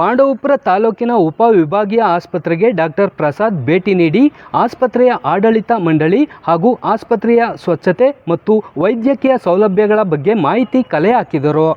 ಪಾಂಡವಪುರ ತಾಲೂಕಿನ ಉಪವಿಭಾಗೀಯ ಆಸ್ಪತ್ರೆಗೆ ಡಾಕ್ಟರ್ ಪ್ರಸಾದ್ ಭೇಟಿ ನೀಡಿ ಆಸ್ಪತ್ರೆಯ ಆಡಳಿತ ಮಂಡಳಿ ಹಾಗೂ ಆಸ್ಪತ್ರೆಯ ಸ್ವಚ್ಛತೆ ಮತ್ತು ವೈದ್ಯಕೀಯ ಸೌಲಭ್ಯಗಳ ಬಗ್ಗೆ ಮಾಹಿತಿ ಕಲೆ ಹಾಕಿದರು.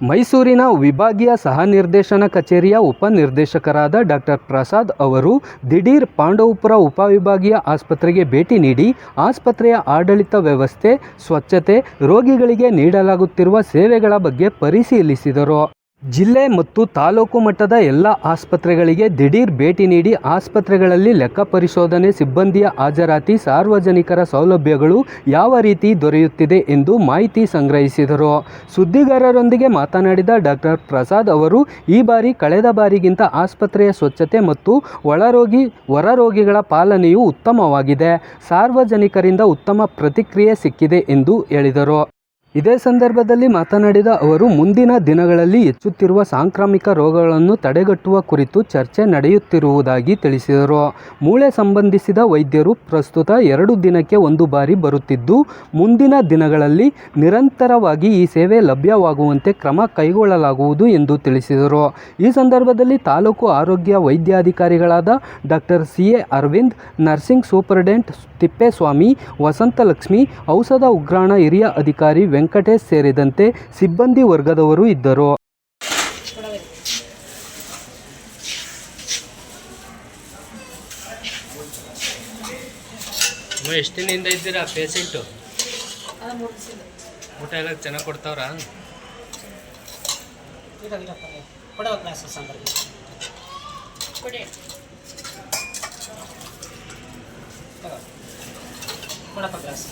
ಮೈಸೂರಿನ ವಿಭಾಗೀಯ ಸಹ ನಿರ್ದೇಶನ ಕಚೇರಿಯ ಉಪನಿರ್ದೇಶಕರಾದ ಡಾಕ್ಟರ್ ಪ್ರಸಾದ್ ಅವರು ದಿಢೀರ್ ಪಾಂಡವಪುರ ಉಪವಿಭಾಗೀಯ ಆಸ್ಪತ್ರೆಗೆ ಭೇಟಿ ನೀಡಿ ಆಸ್ಪತ್ರೆಯ ಆಡಳಿತ ವ್ಯವಸ್ಥೆ, ಸ್ವಚ್ಛತೆ, ರೋಗಿಗಳಿಗೆ ನೀಡಲಾಗುತ್ತಿರುವ ಸೇವೆಗಳ ಬಗ್ಗೆ ಪರಿಶೀಲಿಸಿದರು. ಜಿಲ್ಲೆ ಮತ್ತು ತಾಲೂಕು ಮಟ್ಟದ ಎಲ್ಲ ಆಸ್ಪತ್ರೆಗಳಿಗೆ ದಿಢೀರ್ ಭೇಟಿ ನೀಡಿ ಆಸ್ಪತ್ರೆಗಳಲ್ಲಿ ಲೆಕ್ಕ ಪರಿಶೋಧನೆ ಸಿಬ್ಬಂದಿಯ ಹಾಜರಾತಿ, ಸಾರ್ವಜನಿಕರ ಸೌಲಭ್ಯಗಳು ಯಾವ ರೀತಿ ದೊರೆಯುತ್ತಿದೆ ಎಂದು ಮಾಹಿತಿ ಸಂಗ್ರಹಿಸಿದರು. ಸುದ್ದಿಗಾರರೊಂದಿಗೆ ಮಾತನಾಡಿದ ಡಾಕ್ಟರ್ ಪ್ರಸಾದ್ ಅವರು, ಈ ಬಾರಿ ಕಳೆದ ಬಾರಿಗಿಂತ ಆಸ್ಪತ್ರೆಯ ಸ್ವಚ್ಛತೆ ಮತ್ತು ಒಳರೋಗಿ, ಹೊರರೋಗಿಗಳ ಪಾಲನೆಯು ಉತ್ತಮವಾಗಿದೆ. ಸಾರ್ವಜನಿಕರಿಂದ ಉತ್ತಮ ಪ್ರತಿಕ್ರಿಯೆ ಸಿಕ್ಕಿದೆ ಎಂದು ಹೇಳಿದರು. ಇದೇ ಸಂದರ್ಭದಲ್ಲಿ ಮಾತನಾಡಿದ ಅವರು, ಮುಂದಿನ ದಿನಗಳಲ್ಲಿ ಹೆಚ್ಚುತ್ತಿರುವ ಸಾಂಕ್ರಾಮಿಕ ರೋಗಗಳನ್ನು ತಡೆಗಟ್ಟುವ ಕುರಿತು ಚರ್ಚೆ ನಡೆಯುತ್ತಿರುವುದಾಗಿ ತಿಳಿಸಿದರು. ಮೂಳೆ ಸಂಬಂಧಿಸಿದ ವೈದ್ಯರು ಪ್ರಸ್ತುತ ಎರಡು ದಿನಕ್ಕೆ ಒಂದು ಬಾರಿ ಬರುತ್ತಿದ್ದು, ಮುಂದಿನ ದಿನಗಳಲ್ಲಿ ನಿರಂತರವಾಗಿ ಈ ಸೇವೆ ಲಭ್ಯವಾಗುವಂತೆ ಕ್ರಮ ಕೈಗೊಳ್ಳಲಾಗುವುದು ಎಂದು ತಿಳಿಸಿದರು. ಈ ಸಂದರ್ಭದಲ್ಲಿ ತಾಲೂಕು ಆರೋಗ್ಯ ವೈದ್ಯಾಧಿಕಾರಿಗಳಾದ doctor C. A. Aravind, nursing superintendent Thippeswamy, Vasanthalakshmi, ಔಷಧ ಉಗ್ರಾಣ ಹಿರಿಯ ಅಧಿಕಾರಿ ವೆಂಕಟೇಶ್ ಸೇರಿದಂತೆ ಸಿಬ್ಬಂದಿ ವರ್ಗದವರು ಇದ್ದರು. ಎಷ್ಟು ದಿನದಿಂದ ಇದ್ದೀರಾ ಪೇಷೆಂಟು? ಊಟ ಎಲ್ಲ ಚೆನ್ನಾಗಿ ಕೊಡ್ತಾವ್ರಾ. ಕೊಡಪ್ಪ ಕ್ಲಾಸ್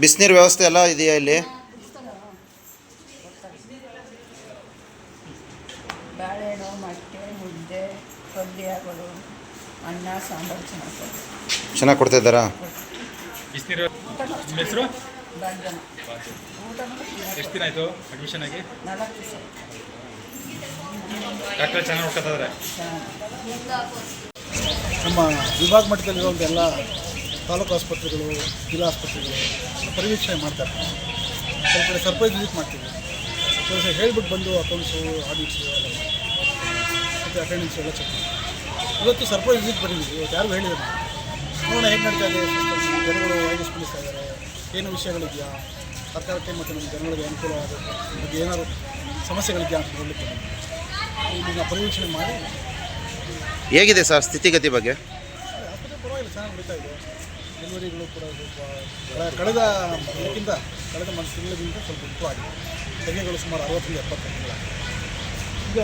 ಬಿಸಿನೀರು ವ್ಯವಸ್ಥೆ ಎಲ್ಲ ಇದೆಯಾ ಇಲ್ಲಿ? ಮುದ್ದೆ ಪಲ್ಯಗಳು ಅನ್ನ ಸಾಂಬಾರು ಚೆನ್ನಾಗಿ. ಚೆನ್ನಾಗಿ ಕೊಡ್ತಾ ಇದ್ದಾರಾ? ಹೆಸರು? ಎಷ್ಟು ದಿನ ಆಯಿತು ಅಡ್ಮಿಷನ್ ಆಗಿ? ಡಾಕ್ಟರ್ ಚೆನ್ನಾಗಿ ನಮ್ಮ ವಿಭಾಗ ಮಟ್ಟದಲ್ಲಿರುವಂಥ ಎಲ್ಲ ತಾಲೂಕು ಆಸ್ಪತ್ರೆಗಳು ಜಿಲ್ಲಾ ಆಸ್ಪತ್ರೆಗಳು ಪರಿವೀಕ್ಷಣೆ ಮಾಡ್ತಾರೆ ಸ್ವಲ್ಪ ಕಡೆ ಸರ್ಪ್ರೈಸ್ ವಿಸಿಟ್ ಮಾಡ್ತೀವಿ. ಸ್ವಲ್ಪ ಹೇಳ್ಬಿಟ್ಟು ಬಂದು ಅಕೌಂಟ್ಸು ಆಡಿಟ್ಸು ಮತ್ತು ಅಟೆಂಡೆನ್ಸ್ ಎಲ್ಲ ಚೆಕ್ ಇವತ್ತು ಸರ್ಪ್ರೈಸ್ ವಿಸಿಟ್ ಬಂದಿದ್ದೀವಿ ಇವತ್ತು ಯಾರು ಹೇಳಿದ್ರು ನೋಡೋಣ ಹೇಗೆ ನಡೀತಾ ಇದೆ ಜನಗಳು ಹೇಗೆ ಸ್ಪಂದಿಸ್ತಾ ಇದ್ದಾರೆ ಏನು ವಿಷಯಗಳಿದೆಯಾ? ಸರ್ಕಾರಕ್ಕೆ ಮತ್ತು ನಮ್ಮ ಜನಗಳಿಗೆ ಅನುಕೂಲ ಆಗುತ್ತೆ? ಬಗ್ಗೆ ಏನಾದರೂ ಸಮಸ್ಯೆಗಳಿದೆಯಾ ಅಂತ ನೋಡಲಿಕ್ಕೆ ಇದನ್ನು ಪರಿವೀಕ್ಷಣೆ ಮಾಡಿ. ಹೇಗಿದೆ ಸರ್ ಸ್ಥಿತಿಗತಿ ಬಗ್ಗೆ? ಆಸ್ಪತ್ರೆ ಪರವಾಗಿಲ್ಲ ಚೆನ್ನಾಗಿ ನಡೀತಾ ಇದೆ. ಡೆಲಿವರಿಗಳು ಕೂಡ ಸ್ವಲ್ಪ ಕಳೆ- ಕಳೆದ ಇದಕ್ಕಿಂತ ಕಳೆದ ಒಂದು ತಿಂಗಳಿಗಿಂತ ಸ್ವಲ್ಪ ಇಂಪ್ರೂವ್ ಆಗಿದೆ. ತೆಗೆಗಳು ಸುಮಾರು ಅರವತ್ತರಿಂದ ಎಪ್ಪತ್ತು ತಿಂಗಳಾಗಿದೆ. ಈಗ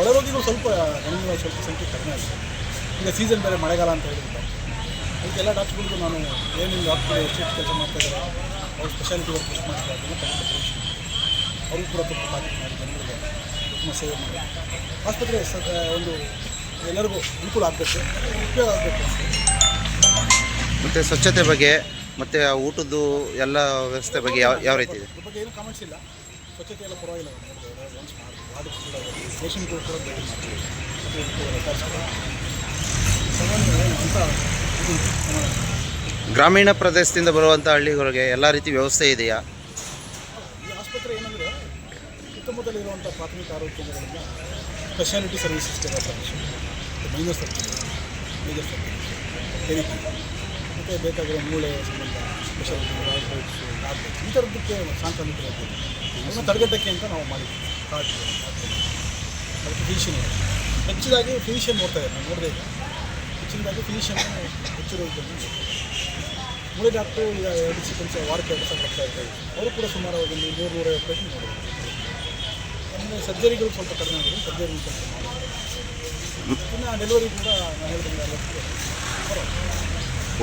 ಒಳರೋಗಿಗೂ ಸ್ವಲ್ಪ ಹೆಣ್ಣು ಸ್ವಲ್ಪ ಸಂಖ್ಯೆ ಕಡಿಮೆ ಆಗಿದೆ. ಈಗ ಸೀಸನ್ ಬೇರೆ ಮಳೆಗಾಲ ಅಂತ ಹೇಳಿದ್ರು ಅದಕ್ಕೆ ಎಲ್ಲ ಡಾಕ್ಟ್ರುಗಳಿಗೂ ನಾನು ಏನೇನು ಡಾಕ್ಟ್ರು ಎಷ್ಟು ಕೆಲಸ ಮಾಡ್ತಾ ಇದ್ದಾರೆ ಅವ್ರ ಸ್ಪೆಷಾಲಿಟಿ ವರ್ಕ್ ಎಷ್ಟು ಮಾಡ್ತಾರೆ ಅದನ್ನು ಪರೀಕ್ಷೆ ಅವ್ರಿಗೂ ಕೂಡ ತುಂಬ ತಾಕೀತು ಮಾಡಿ ಜನಗಳಿಗೆ ತುಂಬ ಸೇವೆ ಮಾಡಿ. ಆಸ್ಪತ್ರೆ ಸ ಒಂದು ಎಲ್ಲರಿಗೂ ಅನುಕೂಲ ಆಗಬೇಕು ಉಪಯೋಗ ಆಗಬೇಕು ಮತ್ತು ಸ್ವಚ್ಛತೆ ಬಗ್ಗೆ ಮತ್ತು ಊಟದ್ದು ಎಲ್ಲ ವ್ಯವಸ್ಥೆ ಬಗ್ಗೆ ಯಾವ ಯಾವ ರೀತಿ ಇದೆ? ಬಗ್ಗೆ ಏನು ಕಾಮೆಂಟ್ಸ್ ಇಲ್ಲ. ಸ್ವಚ್ಛತೆ ಎಲ್ಲ ಪರವಾಗಿಲ್ಲ. ಮಾಡಿ ವಾರ್ಡ್ ಕೂಡ ಪೇಷಂಟ್ಗಳು ಕೂಡ ಗ್ರಾಮೀಣ ಪ್ರದೇಶದಿಂದ ಬರುವಂಥ ಹಳ್ಳಿಗಳಿಗೆ ಎಲ್ಲ ರೀತಿ ವ್ಯವಸ್ಥೆ ಇದೆಯಾ? ಈ ಆಸ್ಪತ್ರೆ ಏನಂದರೆ ಸುತ್ತಮುತ್ತಲಿರುವಂಥ ಪ್ರಾಥಮಿಕ ಆರೋಗ್ಯ ಕೇಂದ್ರಗಳಿಂದ speciality development minor surgery major surgery ಬೇಕಾಗಿರೋ ಮೂಳೆ ಸಂಬಂಧ ಸ್ಪೆಷಾಲಿಟಿ ಈ ಥರದ್ದಕ್ಕೆ ಸಾಂಕ್ರಾಮಿಕ ಅದನ್ನು ತಡೆಗಟ್ಟಕ್ಕೆ ಅಂತ ನಾವು ಮಾಡಿದ್ವಿ ಕಾರ್ಡ್ ಅದಕ್ಕೆ ಫಿನಿಷಿಂಗ್ ಹೆಚ್ಚಿದಾಗಿ ಫಿನಿಷಿಂಗ್ ನೋಡ್ತಾ ಇದ್ದಾರೆ ನಾನು ನೋಡಿದೆ ಈಗ. ಹೆಚ್ಚಿನದಾಗಿ ಫಿನಿಷಿಂಗ್ ಹೆಚ್ಚು. ಮೂಳೆ ಡಾಕ್ಟ್ರು ಈಗ ಎರಡು ಕೆಲಸ ವಾರಕ್ಕೆ ಎರಡು ಸಾವಿರ ಬರ್ತಾ ಇದ್ದಾರೆ ಅವರು ಕೂಡ ಸುಮಾರು ಒಂದು ನೂರು ನೂರೈವತ್ತು ಪೇಷಂಟ್ ನೋಡಿದ್ರು ಆಮೇಲೆ ಸರ್ಜರಿಗಳು ಸ್ವಲ್ಪ ಕಡಿಮೆ ಆಗಿದೆ ಸರ್ಜರಿ ಸ್ವಲ್ಪ ಇನ್ನು ಡೆಲಿವರಿ ಕೂಡ ನಾನು ಹೇಳಿದ್ರೆ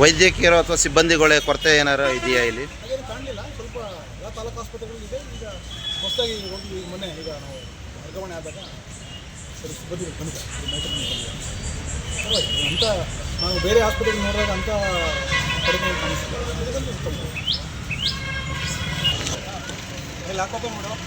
ವೈದ್ಯಕೀಯರು ಅಥವಾ ಸಿಬ್ಬಂದಿಗಳೇ ಕೊರತೆ ಏನಾರು ಇದೆಯಾ ಇಲ್ಲಿ? ಕಾಣಲಿಲ್ಲ ಸ್ವಲ್ಪ ಎಲ್ಲ ತಾಲೂಕು ಆಸ್ಪತ್ರೆಗಳಿದೆ ಈಗ ಹೊಸದಾಗಿ ಈಗ ಮೊನ್ನೆ ಈಗ ನಾವು ವರ್ಗಾವಣೆ ಆದಾಗ ಸರಿ ಮೈಸೂರು ಪರವಾಗಿಲ್ಲ ಅಂತ ನಾವು ಬೇರೆ ಆಸ್ಪತ್ರೆಗೆ ನೋಡಿದಾಗ ಅಂತ ಕಡಿಮೆ ಕಾಣಿಸ್ತಿಲ್ಲ. ಉತ್ತಮ. ಹಾಕೋಕೆ ಮೇಡಮ್